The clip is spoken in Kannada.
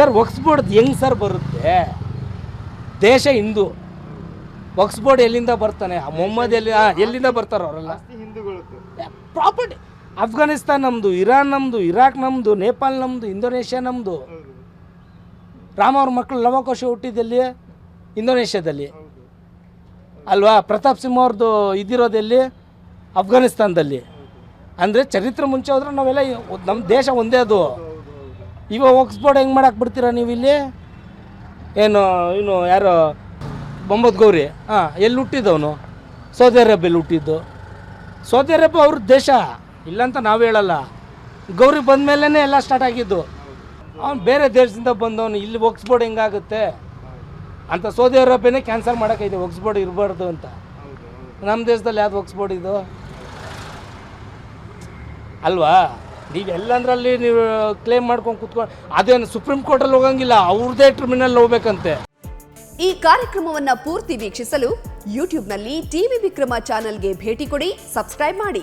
ಸರ್ ವಕ್ಸ್ ಬೋರ್ಡ್ ಹೆಂಗೆ ಸರ್ ಬರುತ್ತೆ? ದೇಶ ಹಿಂದೂ. ವಕ್ಸ್ ಬೋರ್ಡ್ ಎಲ್ಲಿಂದ ಬರ್ತಾನೆ? ಮೊಹಮ್ಮದ್ ಎಲ್ಲಿ ಎಲ್ಲಿಂದ ಬರ್ತಾರೋ ಅವರೆಲ್ಲ? ಪ್ರಾಪರ್ಟಿ ಅಫ್ಘಾನಿಸ್ತಾನ್ ನಮ್ಮದು ಇರಾನ್ ನಮ್ಮದು ಇರಾಕ್ ನಮ್ಮದು ನೇಪಾಲ್ ನಮ್ಮದು ಇಂಡೋನೇಷ್ಯಾ ನಮ್ಮದು ರಾಮ ಅವ್ರ ಮಕ್ಕಳು ಲವಕೋಶ ಹುಟ್ಟಿದಲ್ಲಿ ಇಂಡೋನೇಷ್ಯಾದಲ್ಲಿ ಅಲ್ವಾ? ಪ್ರತಾಪ್ ಸಿಂಹ ಅವ್ರದ್ದು ಇದಿರೋದೆಲ್ಲಿ ಅಫ್ಘಾನಿಸ್ತಾನದಲ್ಲಿ ಅಂದರೆ ಚರಿತ್ರೆ ಮುಂಚೆ ಹೋದ್ರೆ ನಾವೆಲ್ಲ ನಮ್ಮ ದೇಶ ಒಂದೇ ಅದು. ಇವಾಗ ಒಕ್ಸ್ಫೋರ್ಡ್ ಹೆಂಗೆ ಮಾಡಕ್ಕೆ ಬಿಡ್ತೀರಾ ನೀವು ಇಲ್ಲಿ? ಏನು, ಇನ್ನು ಯಾರು? ಮೊಹಮ್ಮದ್ ಗೌರಿ. ಹಾಂ, ಎಲ್ಲಿ ಹುಟ್ಟಿದ್ದವನು ಸೌದಿ ಅರೇಬಿಯಲ್ಲಿ ಹುಟ್ಟಿದ್ದು. ಸೌದಿ ಅರೇಬಿಯಾ ಅವ್ರ ದೇಶ. ಇಲ್ಲಂತ ನಾವು ಹೇಳಲ್ಲ. ಗೌರಿ ಬಂದ ಮೇಲೇ ಎಲ್ಲ ಸ್ಟಾರ್ಟ್ ಆಗಿದ್ದು. ಅವ್ನು ಬೇರೆ ದೇಶದಿಂದ ಬಂದವನು, ಇಲ್ಲಿ ಒಕ್ಸ್ಬೋರ್ಡ್ ಹೆಂಗಾಗುತ್ತೆ ಅಂತ ಸೌದಿ ಅರೇಬಿಯಾನೇ ಕ್ಯಾನ್ಸಲ್ ಮಾಡೋಕ್ಕೈತೆ ಒಕ್ಸ್ಬೋರ್ಡ್ ಇರಬಾರ್ದು ಅಂತ. ನಮ್ಮ ದೇಶದಲ್ಲಿ ಯಾವ್ದು ಒಕ್ಸ್ಬೋರ್ಡ್ ಇದು? ಅಲ್ವಾ? ನೀವೆಲ್ಲಂದ್ರಲ್ಲಿ ನೀವು ಕ್ಲೇಮ್ ಮಾಡ್ಕೊಂಡು ಕುತ್ಕೊಂಡು ಅದೇನು ಸುಪ್ರೀಂ ಕೋರ್ಟಲ್ಲಿ ಹೋಗಂಗಿಲ್ಲ ಅವ್ರದ್ದೇ ಟ್ರಿಮಿನಲ್ ಹೋಗ್ಬೇಕಂತೆ. ಈ ಕಾರ್ಯಕ್ರಮವನ್ನ ಪೂರ್ತಿ ವೀಕ್ಷಿಸಲು ಯೂಟ್ಯೂಬ್ನಲ್ಲಿ ಟಿವಿ ವಿಕ್ರಮ ಚಾನೆಲ್ಗೆ ಭೇಟಿ ಕೊಡಿ ಸಬ್ಸ್ಕ್ರೈಬ್ ಮಾಡಿ.